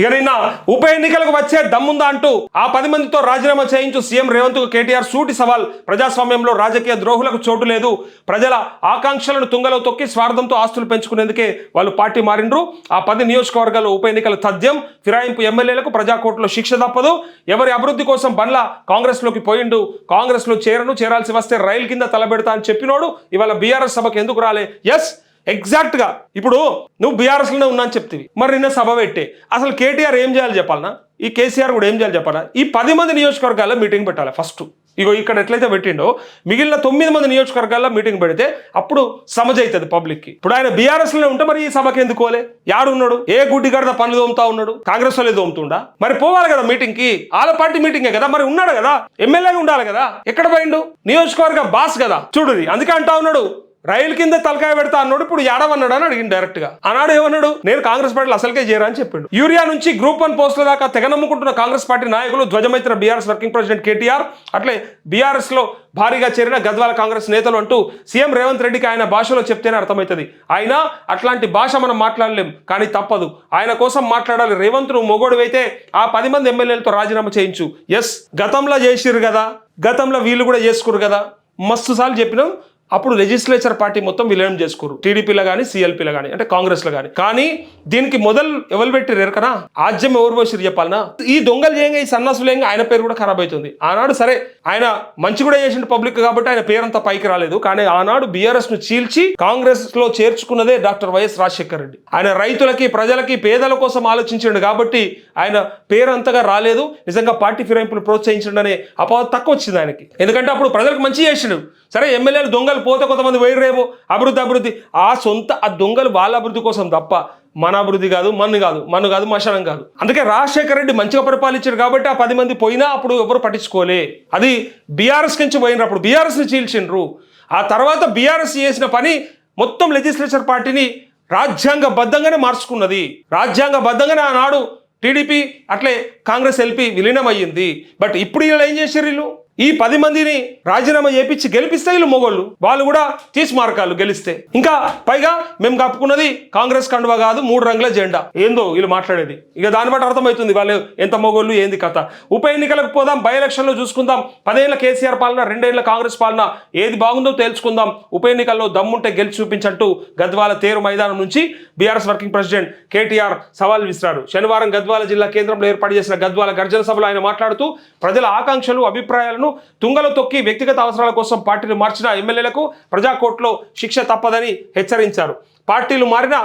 ఇక నిన్న ఉప ఎన్నికలకు వచ్చే దమ్ముందా అంటూ ఆ పది మందితో రాజీనామా చేయించు సీఎం రేవంత్కు కేటీఆర్ సూటి సవాల్. ప్రజాస్వామ్యంలో రాజకీయ ద్రోహులకు చోటు లేదు. ప్రజల ఆకాంక్షలను తుంగలో తొక్కి స్వార్థంతో ఆస్తులు పెంచుకునేందుకే వాళ్ళు పార్టీ మారిండ్రు. ఆ పది నియోజకవర్గాల్లో ఉప ఎన్నికల తథ్యం ఫిరాయింపు ఎమ్మెల్యేలకు ప్రజాకోర్టులో శిక్ష తప్పదు. ఎవరి అభివృద్ధి కోసం బండ్ల కాంగ్రెస్లోకి పోయిండు. కాంగ్రెస్లో చేరను చేరాల్సి వస్తే రైలు కింద తలబెడతా అని చెప్పినోడు ఇవాళ బీఆర్ఎస్ సభకు ఎందుకు రాలే? ఎస్ ఎగ్జాక్ట్గా ఇప్పుడు నువ్వు బీఆర్ఎస్లోనే ఉన్నా అని చెప్తివి. మరి నిన్న సభ పెట్టే. అసలు కేటీఆర్ ఏం చేయాలి చెప్పాలనా? ఈ కేసీఆర్ కూడా ఏం చేయాలి చెప్పాలా ఈ పది మంది నియోజకవర్గాల్లో మీటింగ్ పెట్టాలి ఫస్ట్. ఇగో ఇక్కడ ఎట్లయితే పెట్టిండో మిగిలిన తొమ్మిది మంది నియోజకవర్గాల్లో మీటింగ్ పెడితే అప్పుడు సమజ్ అవుతుంది ఇప్పుడు ఆయన బీఆర్ఎస్లోనే ఉంటే మరి ఈ సభకి ఎందుకోలే యాడు ఉన్నాడు? ఏ గుడ్డి గడద పనులు దోముతా ఉన్నాడు? కాంగ్రెస్ వాళ్ళే దోముతుండా మరి పోవాలి కదా మీటింగ్కి. ఆల పార్టీ మీటింగే కదా? మరి ఉన్నాడు కదా? ఎమ్మెల్యేగా ఉండాలి కదా? ఎక్కడ పోయిండు? నియోజకవర్గ బాస్ కదా? చూడు అందుకే అంటా ఉన్నాడు. రైలు కింద తలకాయ పెడతా అన్నాడు ఇప్పుడు ఏడవన్నాడు అని అడిగింది డైరెక్ట్గా. అన్నాడు ఏమన్నాడు? నేను కాంగ్రెస్ పార్టీలో అసలుకే చేరా అని చెప్పిండు. యూరియా నుంచి గ్రూప్ వన్ పోస్టుల దాకా తెగనమ్ముకుంటున్న కాంగ్రెస్ పార్టీ నాయకులు ధ్వజమైత్ర బీఆర్ఎస్ వర్కింగ్ ప్రెసిడెంట్ కేటీఆర్ అట్లే బీఆర్ఎస్లో భారీగా చేరిన గద్వాల కాంగ్రెస్ నేతలు అంటూ సీఎం రేవంత్ రెడ్డికి ఆయన భాషలో చెప్తేనే అర్థమవుతుంది. ఆయన అట్లాంటి భాష మనం మాట్లాడలేం కానీ తప్పదు. ఆయన కోసం మాట్లాడాలి రేవంత్ నువ్వు మొగోడువైతే ఆ పది మంది ఎమ్మెల్యేలతో రాజీనామా చేయించు. ఎస్ గతంలో చేసిరు కదా. గతంలో వీళ్ళు కూడా చేసుకురు కదా. మస్తు సార్లు చెప్పినాం. అప్పుడు లెజిస్లేచర్ పార్టీ మొత్తం విలీనం చేసుకోరు టీడీపీలో కానీ సిఎల్పీలో కానీ అంటే కాంగ్రెస్లో కానీ కానీ దీనికి మొదలు ఎవరు పెట్టిరు ఎరకనా? ఆజ్యం ఎవరు పోసిరు చెప్పాలనా? ఈ దొంగలు చేయంగా ఈ సన్నాసులు ఏంగా ఆయన పేరు కూడా ఖరాబ్ అవుతుంది ఆనాడు సరే ఆయన మంచి కూడా చేసిండు పబ్లిక్ కాబట్టి ఆయన పేరంతా పైకి రాలేదు. కానీ ఆనాడు బీఆర్ఎస్ను చీల్చి కాంగ్రెస్లో చేర్చుకున్నదే doctor Y S Rajasekhar Reddy. ఆయన రైతులకి ప్రజలకి పేదల కోసం ఆలోచించాడు కాబట్టి ఆయన పేరు అంతగా రాలేదు. నిజంగా పార్టీ ఫిరాయింపులు ప్రోత్సహించండి అనే అపవాదం తక్కువ వచ్చింది ఆయనకి. ఎందుకంటే అప్పుడు ప్రజలకు మంచి చేసిండు. సరే ఎమ్మెల్యేలు దొంగలు పోతే కొంతమంది వైరు రేపు. అభివృద్ధి అభివృద్ధి. ఆ సొంత ఆ దొంగలు వాళ్ళ అభివృద్ధి కోసం తప్ప మన అభివృద్ధి కాదు మన్ను కాదు. మన్ను కాదు మశనం కాదు. అందుకే రాజశేఖర రెడ్డి మంచిగా పరిపాలించారు కాబట్టి ఆ పది మంది పోయినా అప్పుడు ఎవరు పట్టించుకోలే. అది బీఆర్ఎస్ నుంచి పోయినప్పుడు అప్పుడు. బీఆర్ఎస్ని చీల్చిండ్రు. ఆ తర్వాత బీఆర్ఎస్ చేసిన పని మొత్తం లెజిస్లేచర్ పార్టీని రాజ్యాంగబద్ధంగానే మార్చుకున్నది. రాజ్యాంగబద్ధంగానే ఆనాడు టీడీపీ అట్లే కాంగ్రెస్ ఎల్పీ విలీనం అయ్యింది బట్ ఇప్పుడు వీళ్ళు ఏం చేశారు వీళ్ళు? ఈ పది మందిని రాజీనామా చేపించి గెలిపిస్తే వీళ్ళు మొగోళ్ళు. వాళ్ళు కూడా తీసి మార్కాలు గెలిస్తే. ఇంకా పైగా మేము కప్పుకున్నది కాంగ్రెస్ కండువా కాదు మూడు రంగుల జెండా. ఏందో వీళ్ళు మాట్లాడేది. ఇక దాన్ని బట్టి అర్థమవుతుంది వాళ్ళు ఎంత మొగోళ్ళు ఏంది కథ. ఉప ఎన్నికలకు పోదాం బై ఎలక్షన్లో చూసుకుందాం. పదేళ్ళ కేసీఆర్ పాలన రెండేళ్ళ కాంగ్రెస్ పాలన. ఏది బాగుందో తేల్చుకుందాం. ఉప ఎన్నికల్లో దమ్ముంటే గెలిచి చూపించంటూ గద్వాల తేరు మైదానం నుంచి బీఆర్ఎస్ వర్కింగ్ ప్రెసిడెంట్ కేటీఆర్ సవాల్ విసిరారు. శనివారం గద్వాల జిల్లా కేంద్రంలో ఏర్పాటు చేసిన గద్వాల గర్జన సభలో ఆయన మాట్లాడుతూ ప్రజల ఆకాంక్షలు అభిప్రాయాలను తుంగలో తొక్కి వ్యక్తిగత అవసరాల కోసం పార్టీలు మార్చిన ఎమ్మెల్యేలకు ప్రజాకోర్టులో శిక్ష తప్పదని హెచ్చరించారు. పార్టీలు మారిన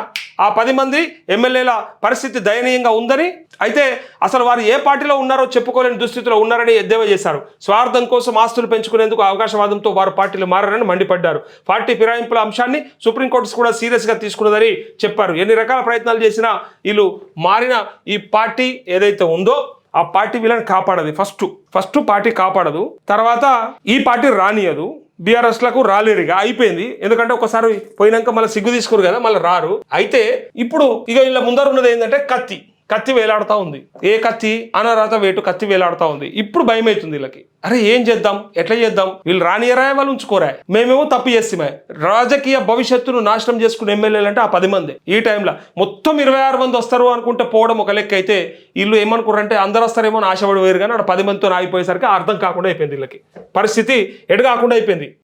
ఆ పది మంది ఎమ్మెల్యేల పరిస్థితి దయనీయంగా ఉందని అయితే అసలు వారు ఏ పార్టీలో ఉన్నారో చెప్పుకోలేని దుస్థితిలో ఉన్నారని ఎద్దేవా చేశారు. స్వార్థం కోసం ఆస్తులు పెంచుకునేందుకు అవకాశవాదంతో వారు పార్టీలు మారని మండిపడ్డారు. పార్టీ ఫిరాయింపుల అంశాన్ని సుప్రీంకోర్టు కూడా సీరియస్గా తీసుకున్నదని చెప్పారు. ఎన్ని రకాల ప్రయత్నాలు చేసినా వీళ్ళు మారిన ఈ పార్టీ ఏదైతే ఉందో ఆ పార్టీ వీళ్ళని కాపాడదు. ఫస్ట్ ఫస్ట్ పార్టీ కాపాడదు. తర్వాత ఈ పార్టీ రానియదు. బీఆర్ఎస్లకు రాలేరు ఇక. అయిపోయింది. ఎందుకంటే ఒకసారి పోయినాక మళ్ళీ సిగ్గు తీసుకోరు కదా మళ్ళీ రారు. అయితే ఇప్పుడు ఇక వీళ్ళ ముందర ఉన్నది ఏంటంటే కత్తి. కత్తి వేలాడుతూ ఉంది. ఏ కత్తి? అనర్హత వేటు కత్తి వేలాడుతూ ఉంది. ఇప్పుడు భయం అవుతుంది వీళ్ళకి. అరే ఏం చేద్దాం? ఎట్లా చేద్దాం? వీళ్ళు రానియరా వాళ్ళు ఉంచుకోరా. మేమేమో తప్పు చేస్తామే. రాజకీయ భవిష్యత్తును నాశనం చేసుకునే ఎమ్మెల్యేలు అంటే ఆ పది మంది. ఈ టైంలో మొత్తం ఇరవై ఆరు మంది వస్తారు అనుకుంటే పోవడం ఒక లెక్క అయితే వీళ్ళు ఏమనుకున్నారంటే అందరు వస్తారేమో అని ఆశపడి పోయారు కానీ అక్కడ పది మందితో ఆగిపోయేసరికి అర్థం కాకుండా అయిపోయింది వీళ్ళకి. పరిస్థితి ఎడగాకుండా అయిపోయింది.